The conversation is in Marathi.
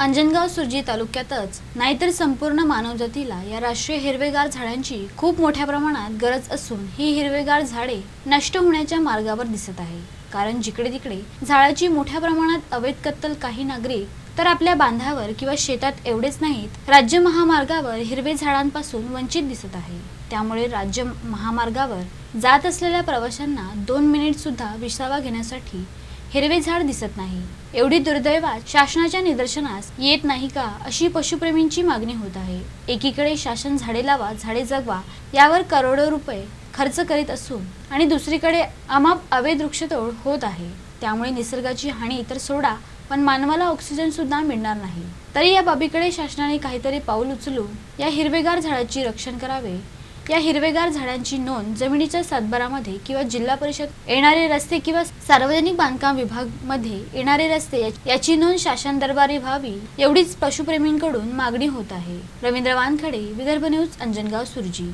अंजनगाव सुरजी तालुक्यातच नाहीतर संपूर्ण मानवजातीला या राष्ट्रीय हिरवेगार झाडांची खूप मोठ्या प्रमाणात गरज असून ही हिरवेगार झाडे नष्ट होण्याच्या मार्गावर दिसत आहे. कारण जिकडे तिकडे झाडाची मोठ्या प्रमाणात अवैध कत्तल काही नागरिक तर आपल्या बांधावर किंवा शेतात एवढेच नाहीत राज्य महामार्गावर हिरवे झाडांपासून वंचित दिसत आहे. त्यामुळे राज्य महामार्गावर जात असलेल्या प्रवाशांना दोन मिनिट सुद्धा विसावा घेण्यासाठी हिरवे झाड दिसत नाही. एवढी दुर्दैवात शासनाच्या निदर्शनास येत नाही का अशी पशुप्रेमींची मागणी होत आहे. एकीकडे शासन झाडे लावा झाडे जगवा यावर करोडो रुपये खर्च करीत असून आणि दुसरीकडे अमाप अवैध वृक्षतोड होत आहे. त्यामुळे निसर्गाची हानी तर सोडा पण मानवाला ऑक्सिजन सुद्धा मिळणार नाही. तरी या बाबीकडे शासनाने काहीतरी पाऊल उचलून या हिरवेगार झाडाची रक्षण करावे या हिरवेगार झाडांची नोंद जमिनीच्या सातबारामध्ये किंवा जिल्हा परिषद येणारे रस्ते किंवा सार्वजनिक बांधकाम विभागमध्ये येणारे रस्ते याची नोंद शासन दरबारी व्हावी एवढीच पशुप्रेमींकडून मागणी होत आहे. रवींद्र वानखडे विदर्भ न्यूज अंजनगाव सुरजी.